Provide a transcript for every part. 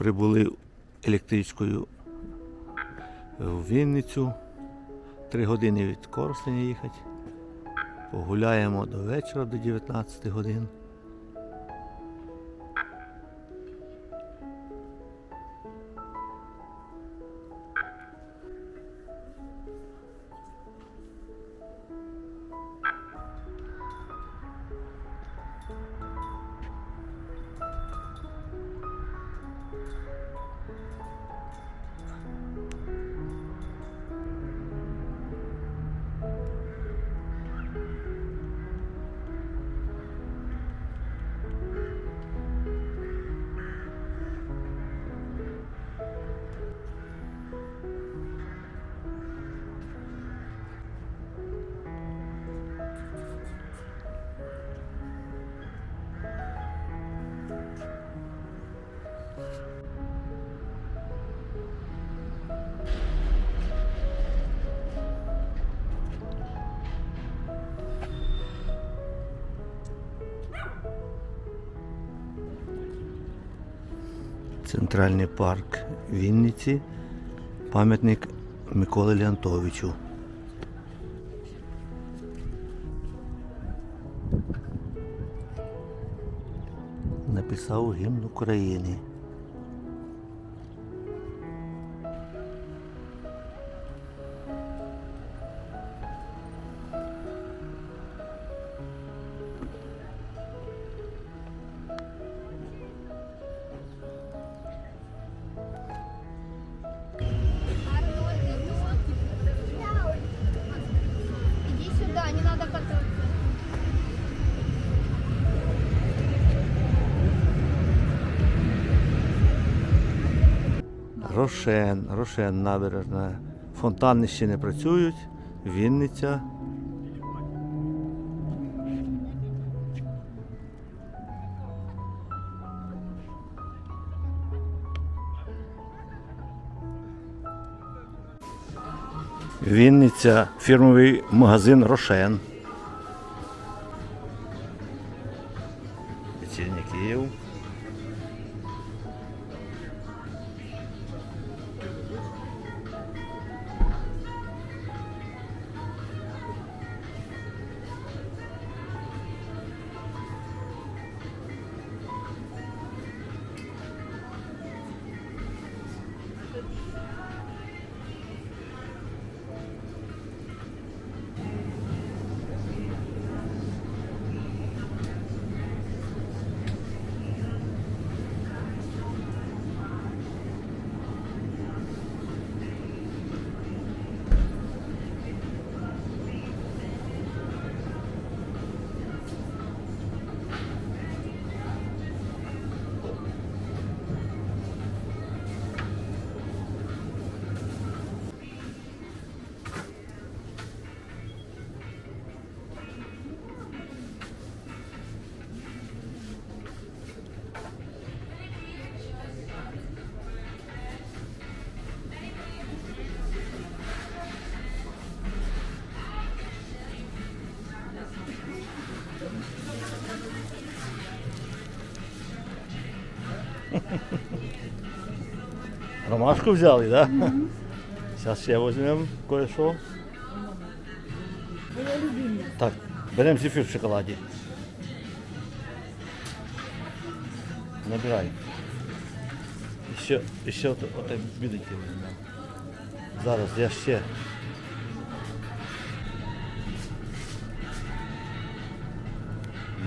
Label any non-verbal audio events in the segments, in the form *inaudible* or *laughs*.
Прибули електричкою в Вінницю. Три години від Коростеня їхати. Погуляємо до вечора, до 19 годин. Центральний парк Вінниці, пам'ятник Миколи Леонтовичу. Написав гімн України. Рошен, Рошен, набережна. Фонтани ще не працюють. Вінниця. Вінниця, фірмовий магазин Рошен. Ромашку взяли, да? Сейчас ще возьмем кое-що. Так, беремо зефір в шоколаді. Набирай. І ще, і ще от, от біленьке візьмемо. Зараз я ще.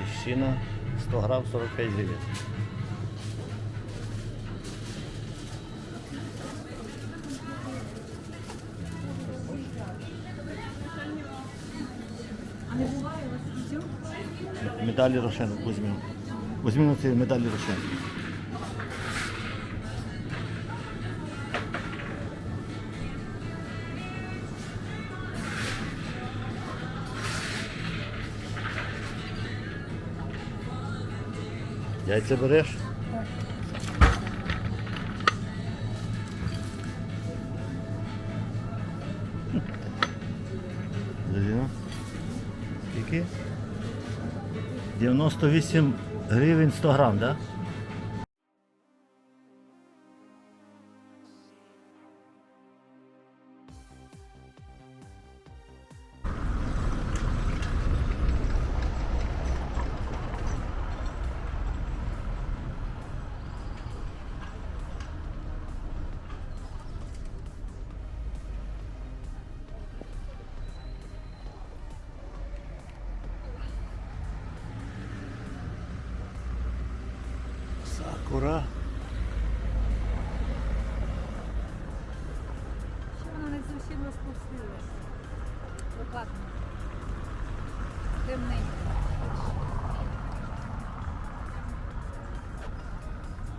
Ліщина 100 грам 45 гривень. Медалі Рошен візьмемо. Візьмемо ці медалі Рошен. Яйця береш? 98 гривень 100 грам, так? Да? Сакура. Ще вона не зовсім розпустилась. Прохладно. Темненько.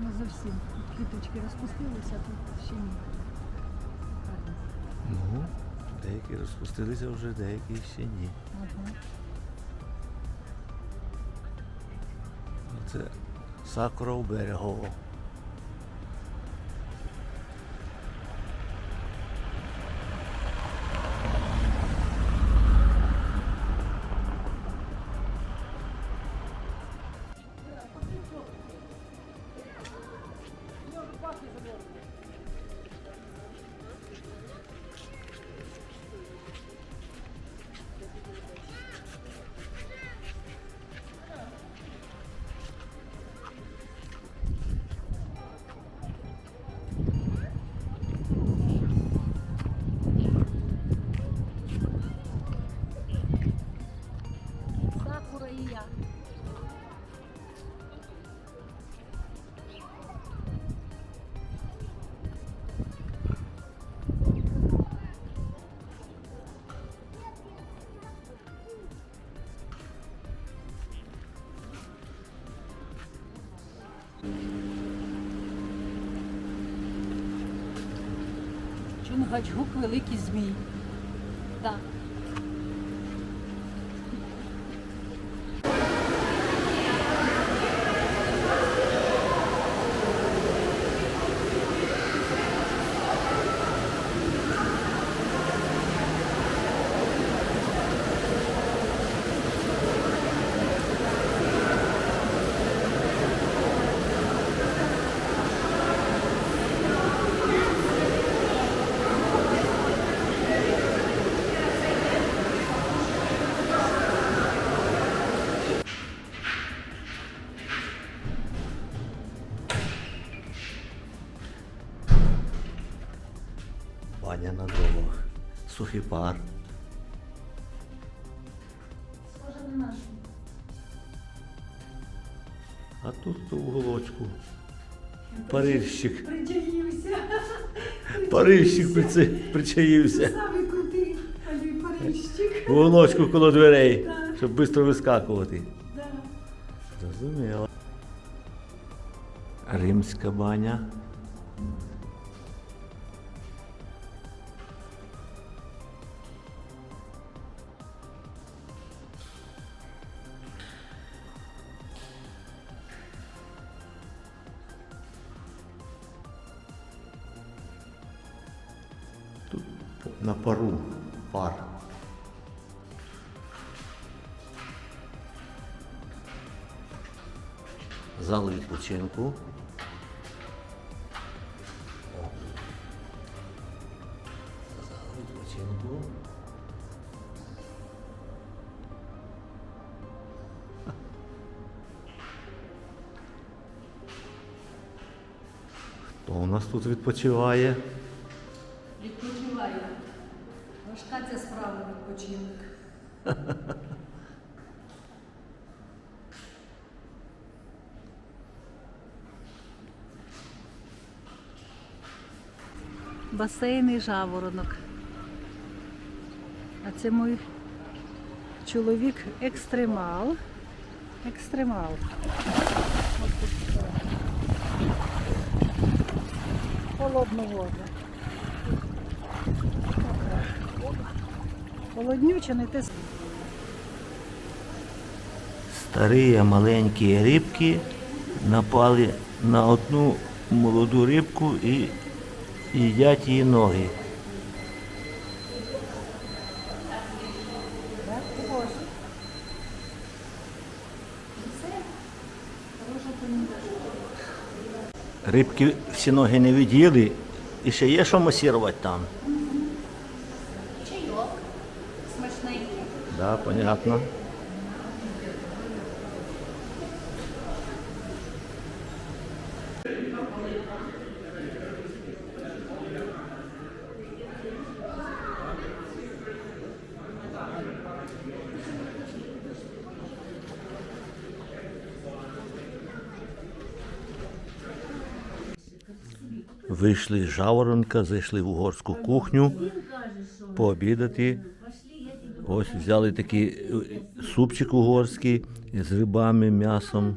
Не зовсім. Квіточки розпустилися, а тут ще ні. Ну, деякі розпустилися вже, деякі ще ні. Ага. Це сакура у Чунгачгук великий змій. Сухий пар. Схоже на нашу. А тут в уголочку. Парильщик. Причаївся. Парильщик приці- причаївся. Самий крутий парищик. В уголочку коло дверей, Так. щоб швидко вискакувати. Да. Зрозуміло. Римська баня. Відпочинку. Відпочинку. Хто у нас тут відпочиває? Відпочиваю. Важка ця справа відпочинок. *laughs* Басейн і жаворонок. А це мій чоловік екстремал. Екстремал. Холодну воду. Холоднюче, не те. Старі маленькі рибки напали на одну молоду рибку і їдять її ноги. Рибки всі ноги не від'їли. І ще є що масірувати там. Чайок. Смачненький. Да, понятно. Вийшли з жаворонка, зайшли в угорську кухню пообідати. Ось взяли такий е, супчик угорський з рибами, м'ясом.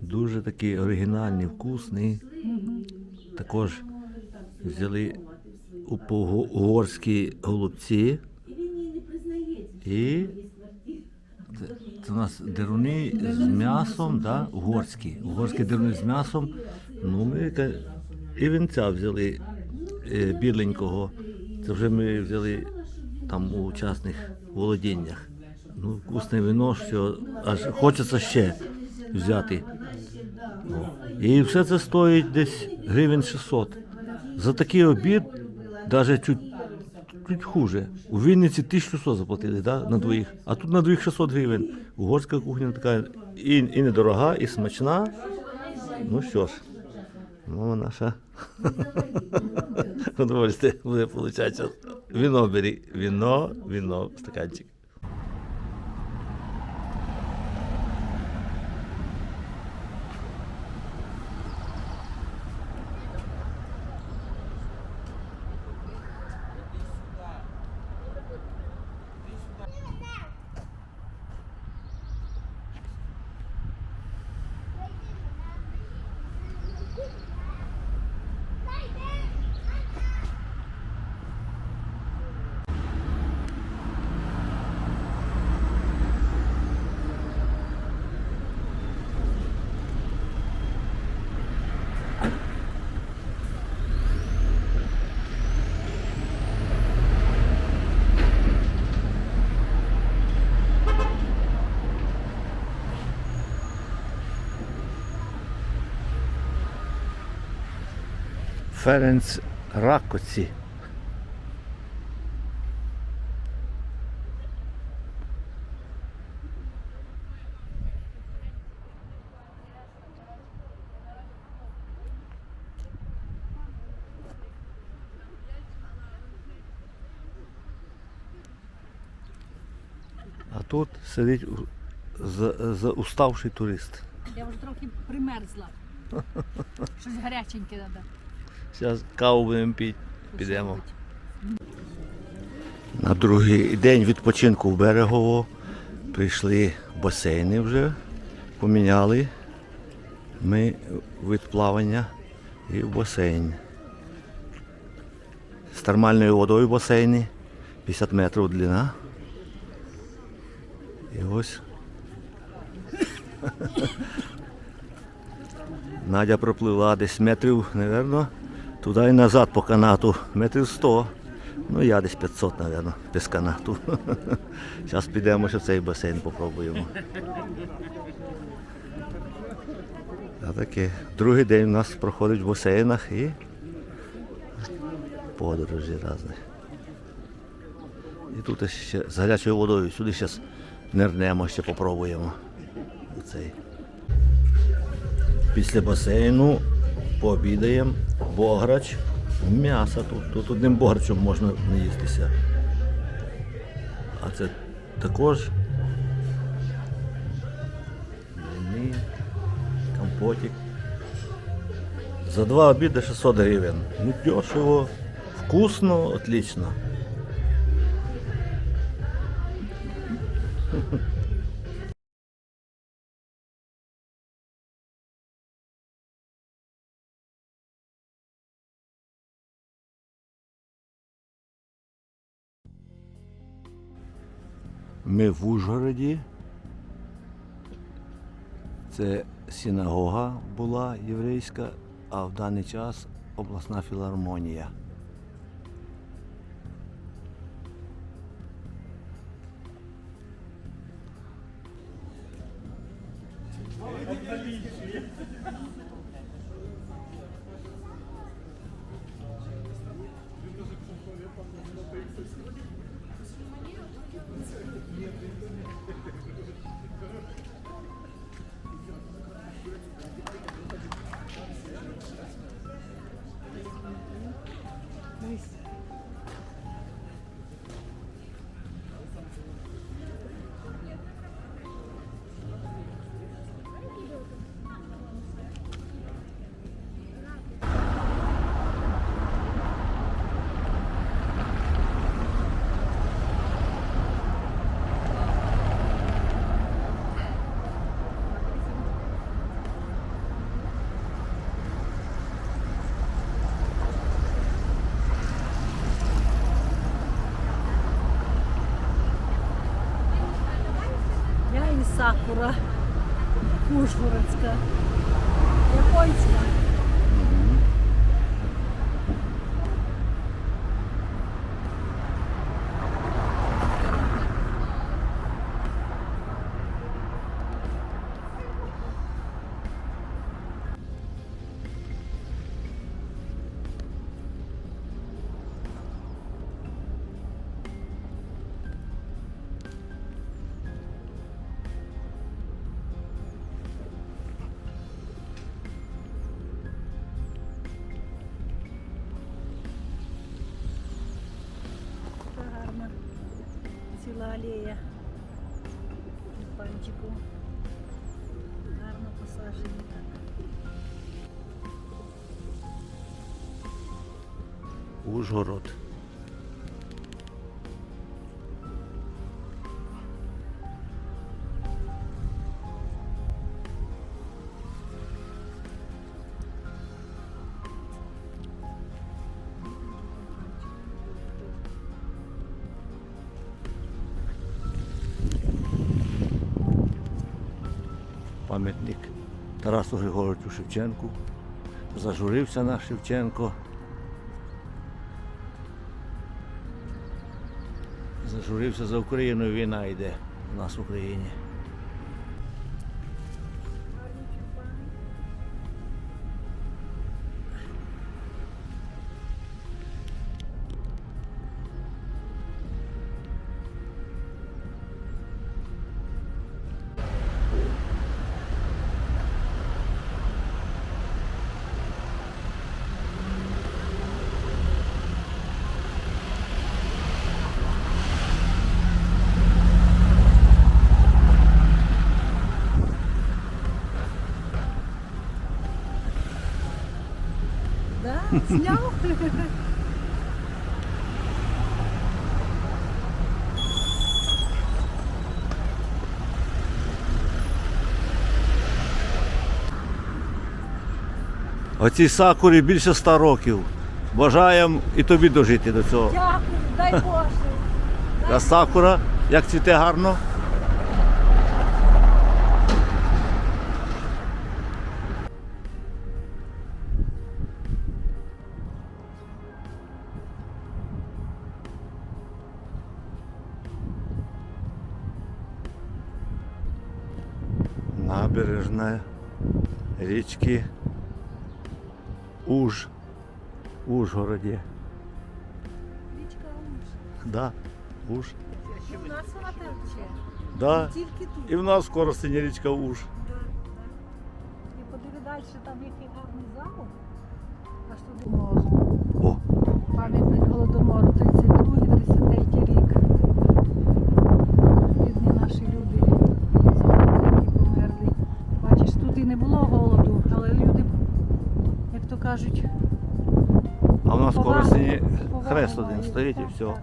Дуже такий оригінальний, вкусний. Також взяли у- по-угорські голубці. І це, у нас деруни з м'ясом, да? угорські. Угорські деруни з м'ясом. Ну, ми і вінця взяли е, біленького. Це вже ми взяли там у частних володіннях. Ну, вкусне вино, що аж хочеться ще взяти. І все це стоїть десь гривень 600. За такий обід, навіть чуть, чуть хуже. У Вінниці 1100 заплатили да, на двоїх, а тут на двоїх 600 гривень. Угорська кухня така і, і недорога, і смачна. Ну що ж, мама наша удовольствие буде получатися. Віно бери. Віно, віно, стаканчик. Ференц Ракоці. А тут сидить за, за уставший турист. Я вже трохи примерзла. *laughs* Щось гаряченьке треба. Зараз каву будемо пити, підемо. На другий день відпочинку в берегово прийшли басейни вже, поміняли ми від плавання і в басейн. З термальною водою басейні, 50 метрів длина. І ось *laughs* Надя пропливла десь метрів, напевно, туди і назад по канату. Метрів 100. Ну я десь 500, напевно, без канату. *laughs* Зараз підемо ще цей басейн попробуємо. А таке. Другий день у нас проходить в басейнах і подорожі різні. І тут ще з гарячою водою сюди зараз нирнемо, ще попробуємо. Оцей. Після басейну пообідаємо бограч, м'ясо тут. Тут одним бограчем можна наїстися. А це також блини, компотик. За два обіди 600 гривень. Ну, дешево, вкусно, отлично. Ми в Ужгороді. Це синагога була єврейська, а в даний час обласна філармонія. Сакура ужгородська, японська. Ціла алея тюльпанчику. Гарно посаджені так. Ужгород. Тарасу Григоровичу Шевченку. Зажурився наш Шевченко. Зажурився за Україною, війна йде у нас в Україні. Да, зняв. Оцій сакурі більше ста років. Бажаємо і тобі дожити до цього. Дякую, дай Боже. А сакура, як цвіте гарно. річки Уж. Ужгороді. Річка Уж. Да, Уж. І в нас вона тече. Да. Тільки тут. І в нас скоро синя річка Уж. Да, да. І подиви далі, там який гарний замок. Аж туди можна. О, Пам'ятник Голодомору 32-33 синій один стоїть і все.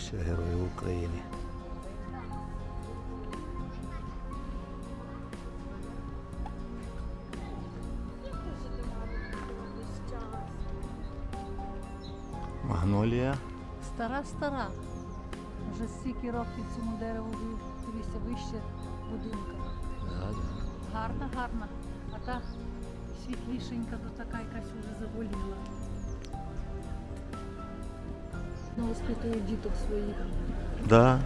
Площа Героїв України. Магнолія. Стара, стара. Вже стільки років цьому дереву дивися вище будинка. Гарна, гарна. А та світлішенька, то така якась вже заболіла. Ну, воспитують діток своїх. Да.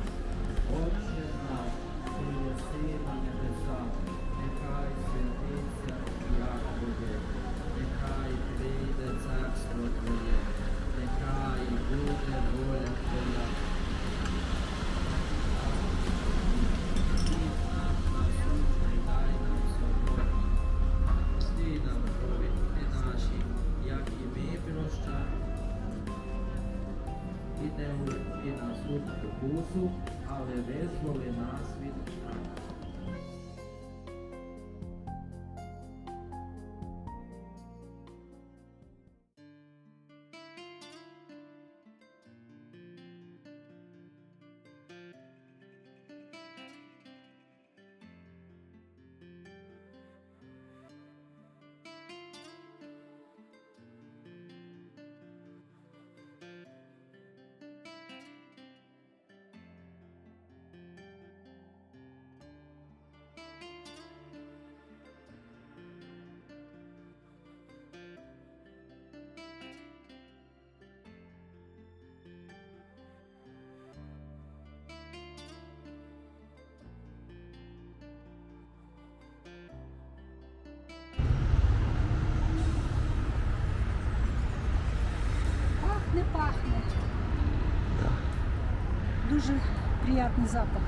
Дуже приятний запах.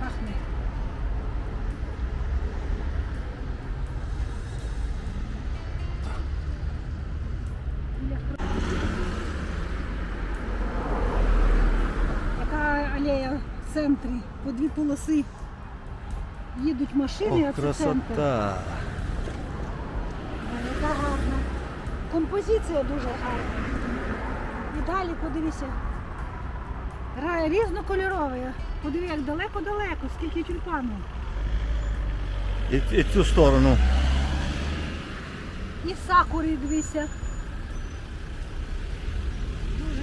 Пахне. Яка алея в центрі, по дві полоси. Їдуть машини, О, а це центр. красота! Яка гарна. Композиція дуже гарна. І далі подивися. Різнокольорове. Подиви, як далеко-далеко, скільки тюльпанів. І, і цю сторону. І сакури дивися. Дуже.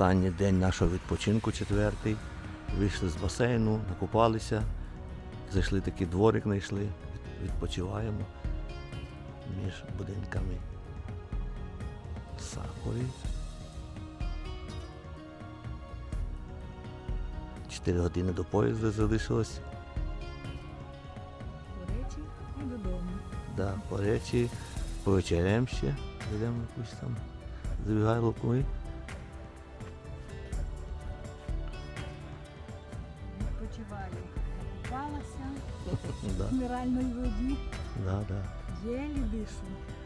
Останній день нашого відпочинку, четвертий. Вийшли з басейну, накупалися, зайшли такий дворик, знайшли, відпочиваємо між будинками сакури. Чотири години до поїзду залишилось. По речі і додому. Да, по речі, повечеряємо ще, зайдемо в якусь там забігайловку і да, да. Еле дишу.